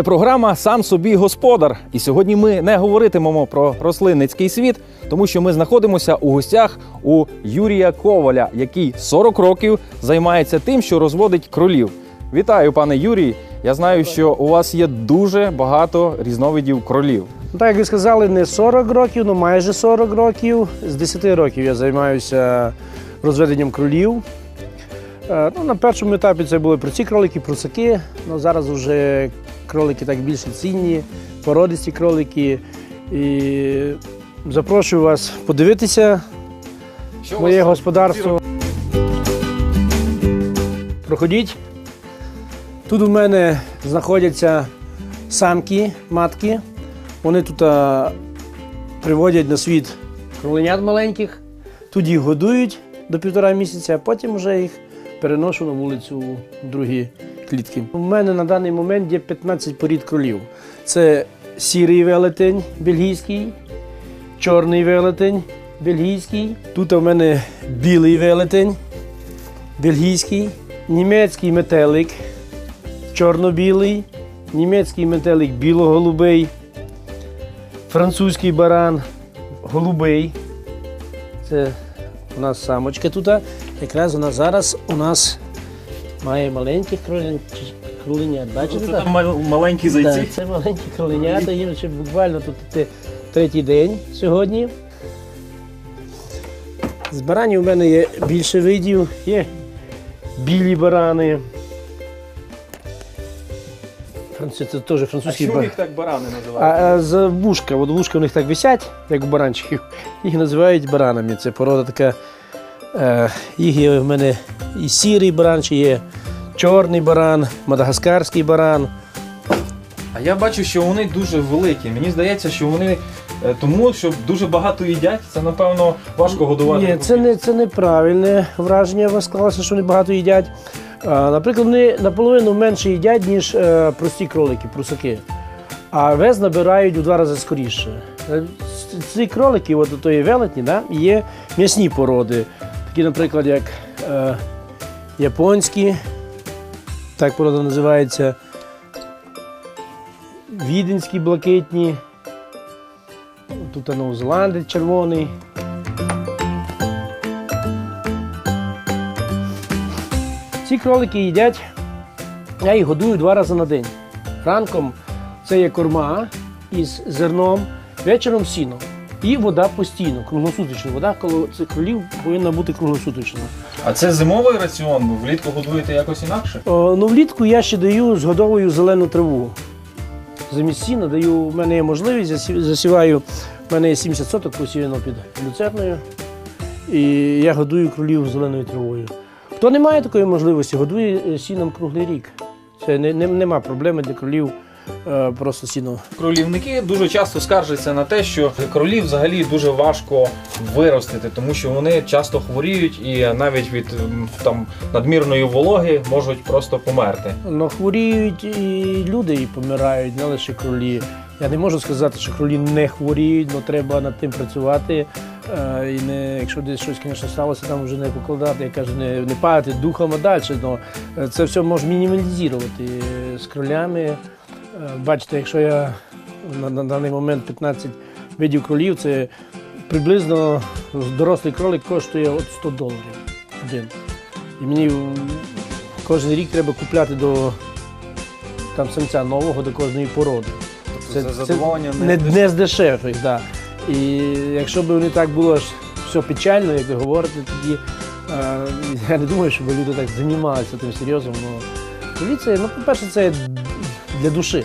Це програма Сам собі господар. І сьогодні ми не говоритимемо про рослинницький світ, тому що ми знаходимося у гостях у Юрія Коваля, який 40 років займається тим, що розводить кролів. Вітаю, пане Юрій. Я знаю, що у вас є дуже багато різновидів кролів. Так як ви сказали, не 40 років, ну майже 40 років. З 10 років я займаюся розведенням кролів. Е, Ну, на першому етапі це були проці кролики, прусаки. Ну, зараз вже кролики так більше цінні, породисті кролики. І запрошую вас подивитися Що моє господарство. Проходіть. Тут у мене знаходяться самки, матки. Вони тут а, приводять на світ кроленят маленьких, тут їх годують до півтора місяця, а потім вже їх переношу на вулицю другі клітки. У мене на даний момент є 15 порід кролів. Це сірий велетень бельгійський, чорний велетень бельгійський. Тут у мене білий велетень бельгійський, німецький метелик, чорно-білий, німецький метелик біло-голубий, французький баран голубий. Це у нас самочка тут. Якраз вона зараз у нас має кролен- кроленят. Бачите? Це там маленькі зайці. Так, це маленькі кроленята, їм ще буквально тут третій день сьогодні. З баранів у мене є більше видів, є білі барани. Це теж А французький чому баран. їх так барани А, називають? а з вушка, от вушка у них так висять, як у баранчиків, їх називають баранами. Це порода така. Е, їх є в мене і сірий баран, чи є чорний баран, мадагаскарський баран. А я бачу, що вони дуже великі. Мені здається, що вони е, тому, що дуже багато їдять, це напевно важко годувати. Ні, це не це неправильне враження. У вас склалося, що вони багато їдять. А, наприклад, вони наполовину менше їдять, ніж е, прості кролики, прусаки. А вес набирають у два рази скоріше. Ці кролики, от тої велетні, да, є м'ясні породи. Такі, наприклад, як е, японські, так порода називається. Віденські блакитні. Тут Новозеландець червоний. Ці кролики їдять, я їх годую два рази на день. Ранком це є корма із зерном, вечором сіно. І вода постійно, круглосуточна. Вода коло цих кролів повинна бути круглосуточна. А це зимовий раціон, влітку годуєте якось інакше? О, ну, влітку я ще даю згодовую зелену траву. Замість сіна даю, у мене є можливість, засіваю, в мене є 70 соток посіяно під люцерною. І я годую кролів зеленою травою. Хто не має такої можливості, годує е, сіном круглий рік. Це не, не, нема проблеми для кролів е, просто сіно. Кролівники дуже часто скаржаться на те, що кролів взагалі дуже важко виростити, тому що вони часто хворіють і навіть від там надмірної вологи можуть просто померти. Ну, хворіють і люди і помирають, не лише кролі. Я не можу сказати, що кролі не хворіють, але треба над тим працювати. Е, І не, якщо десь щось, звісно, сталося, там вже не покладати, я кажу, не, не падати духом, а далі. Но це все можна мінімалізувати Е, з кролями. Е, Бачите, якщо я на, на даний момент 15 видів кролів, це приблизно дорослий кролик коштує от 100 доларів один. І мені кожен рік треба купляти до там самця нового до кожної породи. Це, Це- задоволення Не, не з дешевих. Да. І якщо б не так було ж все печально, як ви говорите, тоді е, я не думаю, щоб люди так займалися тим серйозно. Ну, поліція, ну, по-перше, це для душі.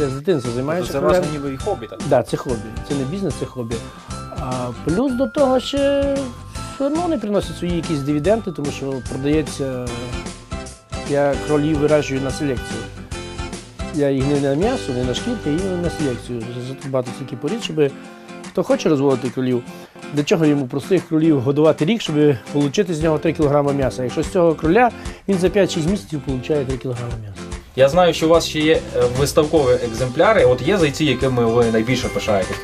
Я з дитинства займаюся. це власне ніби і хобі. Так? Да, це хобі. Це не бізнес, це хобі. А плюс до того ще все одно вони приносять свої якісь дивіденди, тому що продається. Я кролів вирощую на селекцію. Я їх не на м'ясо, не на шкірки, їх на селекцію. Багато стільки порід, щоб хто хоче розводити кролів, для чого йому простих кролів годувати рік, щоб отримати з нього 3 кг м'яса. Якщо з цього кроля він за 5-6 місяців отримує 3 кг м'яса. Я знаю, що у вас ще є е, виставкові екземпляри. От є зайці, якими ви найбільше пишаєтесь.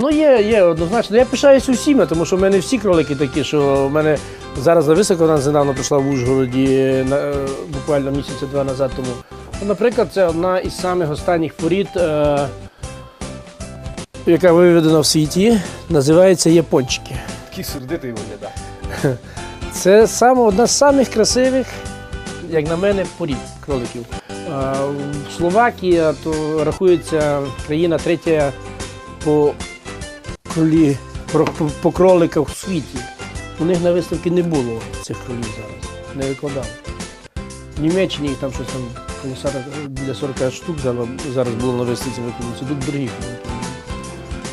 Ну, є, є, однозначно. Я пишаюся усіма, тому що в мене всі кролики такі, що в мене зараз на високо нас недавно прийшла в Ужгороді, на, е, буквально місяця два назад тому. Наприклад, це одна із самих останніх порід, е, яка виведена в світі, називається япончики. Такий сердитий виглядає. Це саме одна з самих красивих, як на мене, порід кроликів. Словакія то рахується країна третя по кролі, по, кроликах у світі. У них на виставці не було цих кролів зараз, не викладали. В Німеччині їх там щось там коло 40 біля 40 штук зараз, було на виставці. Це тут дорогі.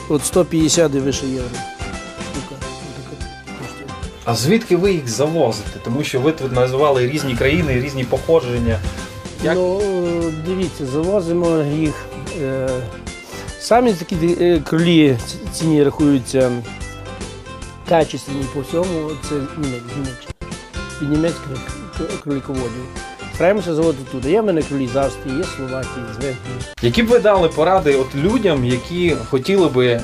От 150 і вище євро. А звідки ви їх завозите? Тому що ви тут називали різні країни, різні походження. Як? Ну, е, дивіться, завозимо їх. е, Самі такі е, кролі ціні рахуються качественні по всьому, це Німець. Від німецьких кроліководів. Стараємося заводити туди. Є в мене кролі з Австрії, є Словакії, з Венгрії. Які б ви дали поради от людям, які хотіли би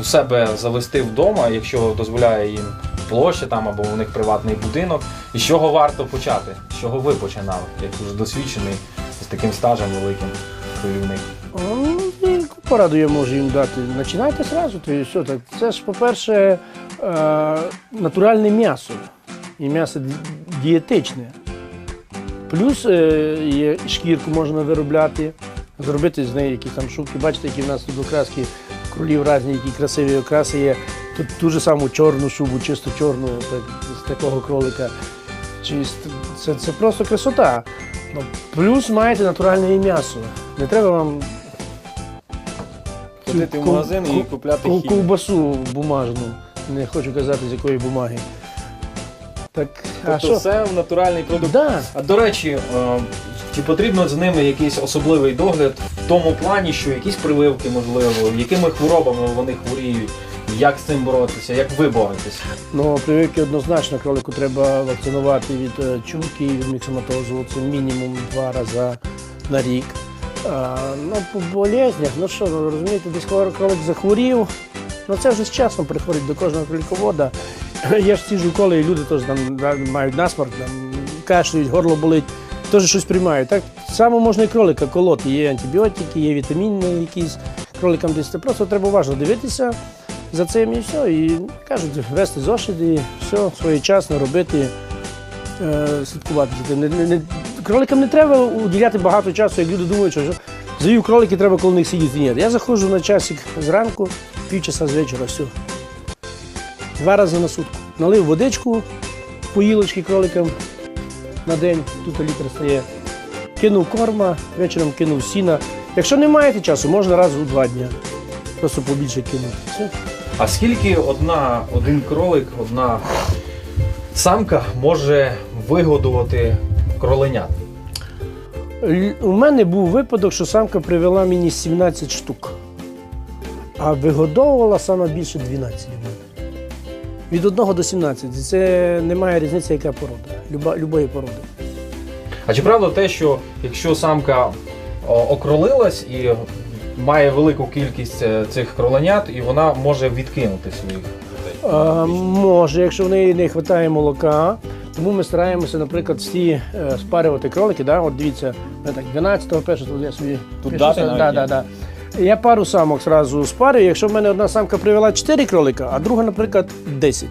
у себе завести вдома, якщо дозволяє їм площа там або у них приватний будинок, і з чого варто почати? З чого ви починали, як уже досвідчений з таким стажем великим кролівник? Ну, пораду я можу їм дати? Починайте то все. Так. Це ж, по-перше, е, натуральне м'ясо. І м'ясо дієтичне. Плюс е, є шкірку можна виробляти, зробити з неї якісь там шубки. Бачите, які в нас тут окраски кролів різні, які красиві окраси є. Тут ту ж саму чорну шубу, чисто чорну, так, з такого кролика. Чист, це, це просто красота. Ну, плюс маєте натуральне м'ясо. Не треба вам Ходити в магазин і ку- купляти хімію. ковбасу бумажну. Не хочу казати, з якої бумаги. Так, а Тобто що? все натуральний продукт. Да. А до речі, е, чи потрібно з ними якийсь особливий догляд в тому плані, що якісь прививки, можливо, якими хворобами вони хворіють, як з цим боротися, як ви боретесь? Ну, прививки однозначно кролику треба вакцинувати від е, чумки від міксоматозу. Це мінімум два рази на рік. А, ну, по болезнях, ну що, розумієте, десь кролик захворів. Ну це вже з часом приходить до кожного кроликовода. Є ж ці ж уколи, і люди теж там мають насморк, там, кашляють, горло болить, теж щось приймають. Так само можна і кролика колоти. Є антибіотики, є вітаміни якісь кроликам десь. Просто треба уважно дивитися за цим і все. І кажуть, вести зошит і все своєчасно робити, е, слідкувати за тим. Не, не, кроликам не треба уділяти багато часу, як люди думають, що завів кролики, треба коло них сидіти. Ні, я заходжу на часик зранку, півчаса з вечора, все. Два рази на сутку. Налив водичку, поїлочки кроликам на день, тут літр стає. Кинув корма, вечором кинув сіна. Якщо не маєте часу, можна раз у два дні. Просто побільше кинути. Все. А скільки одна, один кролик, одна самка може вигодувати кроленят? У мене був випадок, що самка привела мені 17 штук, а вигодовувала саме більше 12 в мене. Від 1 до 17. Це немає різниці, яка порода. Люба, любої породи. А чи правда те, що якщо самка о, окролилась і має велику кількість е, цих кроленят, і вона може відкинути своїх дітей? А, може, якщо в неї не вистачає молока. Тому ми стараємося, наприклад, всі е, спарювати кролики. Да? От дивіться, я так 12-го першого я собі Тут пишу, дати да, навіть да, є? да, да. Я пару самок зразу спарюю. Якщо в мене одна самка привела 4 кролика, а друга, наприклад, 10.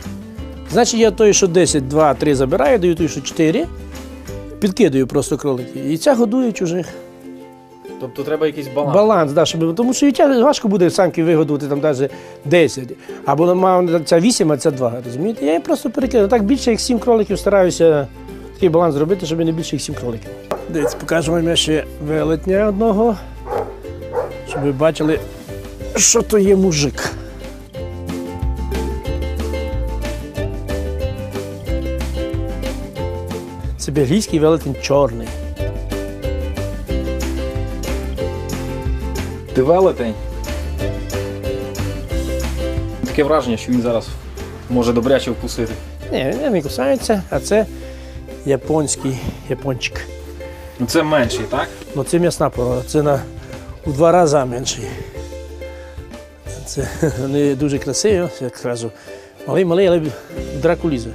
Значить, я той, що 10, 2, 3 забираю, даю той, що 4, підкидаю просто кролики. І ця годує чужих. Тобто треба якийсь баланс. Баланс, да, щоб, тому що і важко буде самки вигодувати там навіть 10. Або мав ця 8, а ця 2. Розумієте? Я її просто перекину. Так більше як 7 кроликів стараюся такий баланс зробити, щоб не більше як 7 кроликів. Дивіться, покажемо вам ще велетня одного, щоб ви бачили, що то є мужик. Це бельгійський велетень чорний. Ти велетень. Таке враження, що він зараз може добряче вкусити. Ні, він не кусається, а це японський япончик. Ну це менший, так? Ну це м'ясна порода, це на у два рази менший. Це вони дуже красиві, як кажу. Малий, малий, але драку лізе.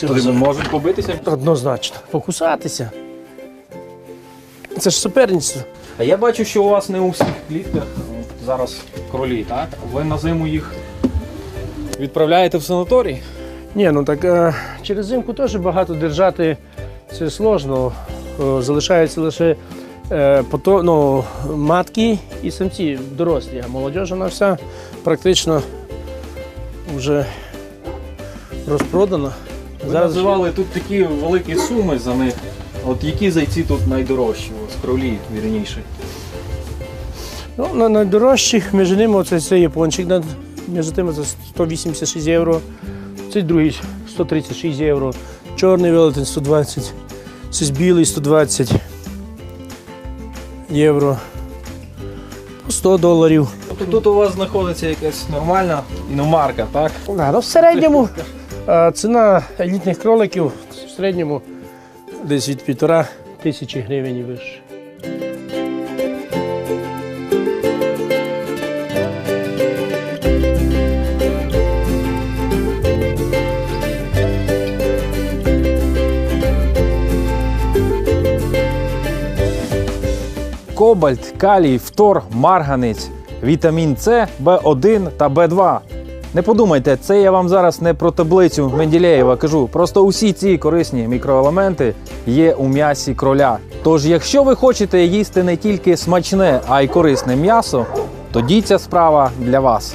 Тобто можуть побитися. Однозначно. Покусатися. Це ж суперництво. А я бачу, що у вас не у всіх клітках зараз кролі, так? Ви на зиму їх відправляєте в санаторій? Ні, ну так е, через зимку теж багато держати це сложно. Е, залишаються лише е, пото, ну, матки і самці дорослі, а молодь вона вся практично вже розпродана. Ви називали тут такі великі суми за них. От які зайці тут найдорожчі? Ось кролі, вірніше. Ну, на найдорожчі між ними це, це япончик, між тими це 186 євро, цей другий 136 євро, чорний велетень 120, це білий 120 євро, по 100 доларів. Тобто тут у вас знаходиться якась нормальна іномарка, так? Да, ну, в середньому е, ціна елітних кроликів в середньому десь від півтора тисячі гривень і вище. Кобальт, калій, фтор, марганець, вітамін С, В1 та В2. Не подумайте, це я вам зараз не про таблицю Менделєєва кажу. Просто усі ці корисні мікроелементи є у м'ясі кроля. Тож, якщо ви хочете їсти не тільки смачне, а й корисне м'ясо, тоді ця справа для вас.